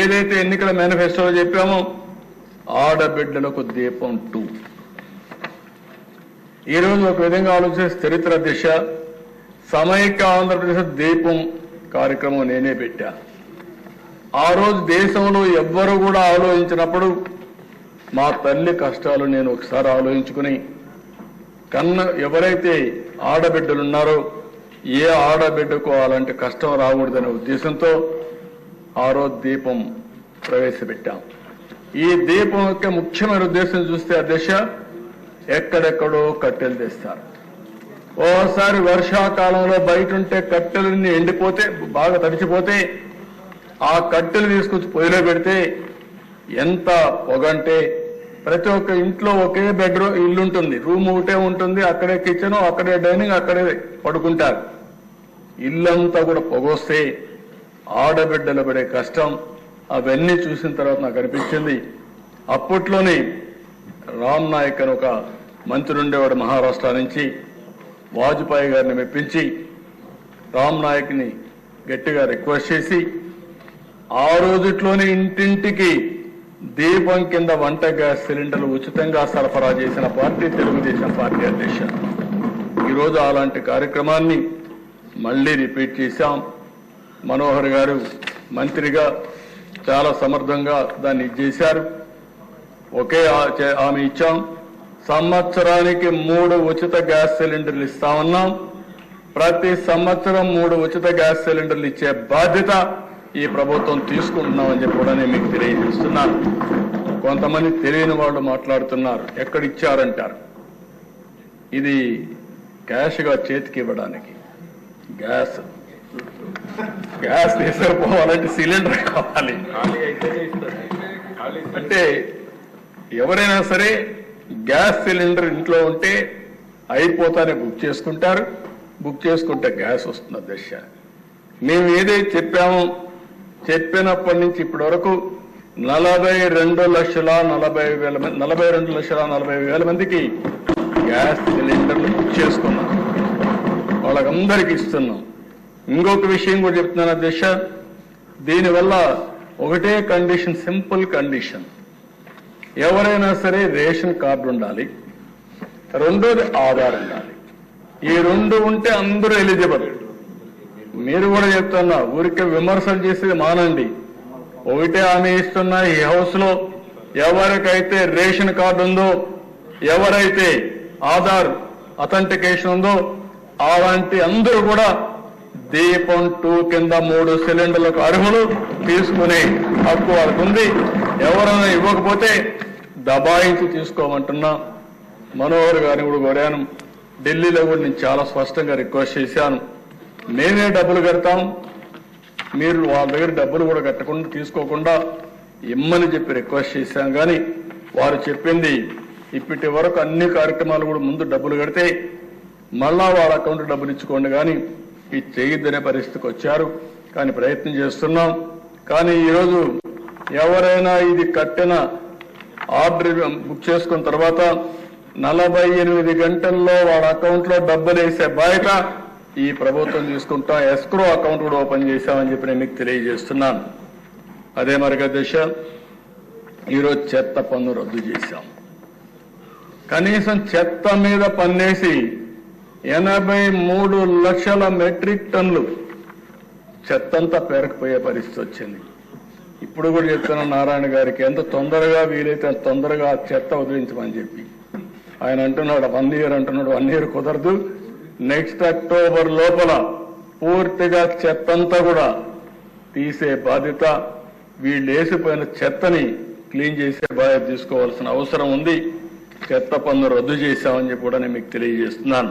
ఏదైతే ఎన్నికల మేనిఫెస్టోలో చెప్పామో ఆడబిడ్డలకు దీపం టూ. ఈరోజు ఒక విధంగా ఆలోచిస్తే చరిత్ర దిశ సమైక్య ఆంధ్రప్రదేశ్ దీపం కార్యక్రమం నేనే పెట్టా. ఆ రోజు దేశంలో ఎవ్వరు కూడా ఆలోచించినప్పుడు మా తల్లి కష్టాలు నేను ఒకసారి ఆలోచించుకుని కన్న ఎవరైతే ఆడబిడ్డలున్నారో ఏ ఆడబిడ్డకు అలాంటి కష్టం రాకూడదనే ఉద్దేశంతో ఆ రోజు దీపం ప్రవేశపెట్టాం. ఈ దీపం యొక్క ముఖ్యమైన ఉద్దేశం చూస్తే ఆ దిశ ఎక్కడెక్కడో కట్టెలు తెస్తారు. ఓసారి వర్షాకాలంలో బయట ఉంటే కట్టెలన్నీ ఎండిపోతే బాగా తడిచిపోతే ఆ కట్టెలు తీసుకొచ్చి పొయ్యిలో పెడితే ఎంత పొగంటే ప్రతి ఒక్క ఇంట్లో ఒకే బెడ్రూమ్ ఇల్లు ఉంటుంది రూమ్ ఒకటే ఉంటుంది అక్కడే కిచెన్ అక్కడే డైనింగ్ అక్కడే పడుకుంటారు. ఇల్లంతా కూడా పొగొస్తే ఆడబిడ్డలు పడే కష్టం అవన్నీ చూసిన తర్వాత నాకు అనిపించింది. అప్పట్లోనే రామ్ నాయక్ అని ఒక మంత్రి ఉండేవాడు మహారాష్ట్ర నుంచి వాజ్పేయి గారిని మెప్పించి రామ్ నాయక్ని గట్టిగా రిక్వెస్ట్ చేసి ఆ రోజుట్లోనే ఇంటింటికి దీపం కింద వంట గ్యాస్ సిలిండర్లు ఉచితంగా సరఫరా చేసిన పార్టీ తెలుగుదేశం పార్టీ అధ్యక్ష ఈరోజు అలాంటి కార్యక్రమాన్ని మళ్ళీ రిపీట్ చేశాం. మనోహర్ గారు మంత్రిగా చాలా సమర్థంగా దాన్ని చేశారు. ఒకే ఆ- చే- ఆమె ఇచ్చాం. సంవత్సరానికి మూడు ఉచిత గ్యాస్ సిలిండర్లు ఇస్తామన్నాం ప్రతి సంవత్సరం మూడు ఉచిత గ్యాస్ సిలిండర్లు ఇచ్చే బాధ్యత ఈ ప్రభుత్వం తీసుకుంటున్నామని చెప్పి కూడా నేను మీకు తెలియజేస్తున్నాను. కొంతమంది తెలియని వాళ్ళు మాట్లాడుతున్నారు. ఎక్కడ ఇచ్చారంటారు ఇది క్యాష్గా చేతికి ఇవ్వడానికి. గ్యాస్. గ్యాస్ తీసుకుపోవాలంటే సిలిండర్ కావాలి. అంటే ఎవరైనా సరే గ్యాస్ సిలిండర్ ఇంట్లో ఉంటే అయిపోతానే బుక్ చేసుకుంటారు. బుక్ చేసుకుంటే గ్యాస్ వస్తుంది దశ మేము ఏదైతే చెప్పామో చెప్పినప్పటి నుంచి ఇప్పటి వరకు నలభై రెండు లక్షల నలభై వేల మంది నలభై రెండు లక్షల నలభై వేల మందికి గ్యాస్ సిలిండర్లు బుక్ చేసుకున్నాం. వాళ్ళకందరికి ఇస్తున్నాం. ఇంకొక విషయం కూడా చెప్తున్నాను అధ్యక్ష. దీనివల్ల ఒకటే కండిషన్ సింపుల్ కండిషన్. ఎవరైనా సరే రేషన్ కార్డు ఉండాలి రెండోది ఆధార్ ఉండాలి. ఈ రెండు ఉంటే అందరూ ఎలిజిబుల్. మీరు కూడా చెప్తున్నా ఊరికే విమర్శలు చేసేది మానండి. ఒకటే ఆమె ఇస్తున్నా ఈ హౌస్లో ఎవరికైతే రేషన్ కార్డు ఉందో ఎవరైతే ఆధార్ అథెంటికేషన్ ఉందో అలాంటి అందరూ కూడా దీపం టూ కింద మూడు సిలిండర్లకు అర్హులు తీసుకునే హక్కు వాళ్ళకు ఉంది. ఎవరైనా ఇవ్వకపోతే దబాయించి తీసుకోమంటున్నా. మనోహర్ గారిని కూడా కోరాను. ఢిల్లీలో కూడా నేను చాలా స్పష్టంగా రిక్వెస్ట్ చేశాను. మేమే డబ్బులు కడతాం. మీరు వాళ్ళ దగ్గర డబ్బులు కూడా కట్టకుండా తీసుకోకుండా ఇమ్మని చెప్పి రిక్వెస్ట్ చేశాం కానీ వారు చెప్పింది ఇప్పటి వరకు అన్ని కార్యక్రమాలు కూడా ముందు డబ్బులు కడితే మళ్ళా వాళ్ళ అకౌంట్ డబ్బులు ఇచ్చుకోండి. కానీ ఇది చేయొద్దనే పరిస్థితికి వచ్చారు. కానీ ప్రయత్నం చేస్తున్నాం. కానీ ఈరోజు ఎవరైనా ఇది కట్టిన ఆర్డర్ బుక్ చేసుకున్న తర్వాత నలభై ఎనిమిది గంటల్లో వాళ్ళ అకౌంట్లో డబ్బులు వేసే బయట ఈ ప్రభుత్వం తీసుకుంటాం ఎస్క్రో అకౌంట్ కూడా ఓపెన్ చేశామని చెప్పి నేను మీకు తెలియజేస్తున్నాను. అదే మరి దశ. ఈరోజు చెత్త పన్ను రద్దు చేశాం. కనీసం చెత్త మీద పన్నేసి ఎనభై మూడు లక్షల మెట్రిక్ టన్లు చెత్తంతా పేరకపోయే పరిస్థితి వచ్చింది. ఇప్పుడు కూడా చెప్తున్నా నారాయణ గారికి ఎంత తొందరగా వీలైతే అంత తొందరగా ఆ చెత్త వదిలించమని చెప్పి. ఆయన అంటున్నాడు వన్ ఇయర్ అంటున్నాడు వన్ ఇయర్ కుదరదు. నెక్స్ట్ అక్టోబర్ లోపల పూర్తిగా చెత్తంతా కూడా తీసే బాధ్యత వీళ్ళు వేసిపోయిన చెత్తని క్లీన్ చేసే బాధ్యత తీసుకోవాల్సిన అవసరం ఉంది. చెత్త పన్ను రద్దు చేశామని చెప్పి కూడా నేను మీకు తెలియజేస్తున్నాను.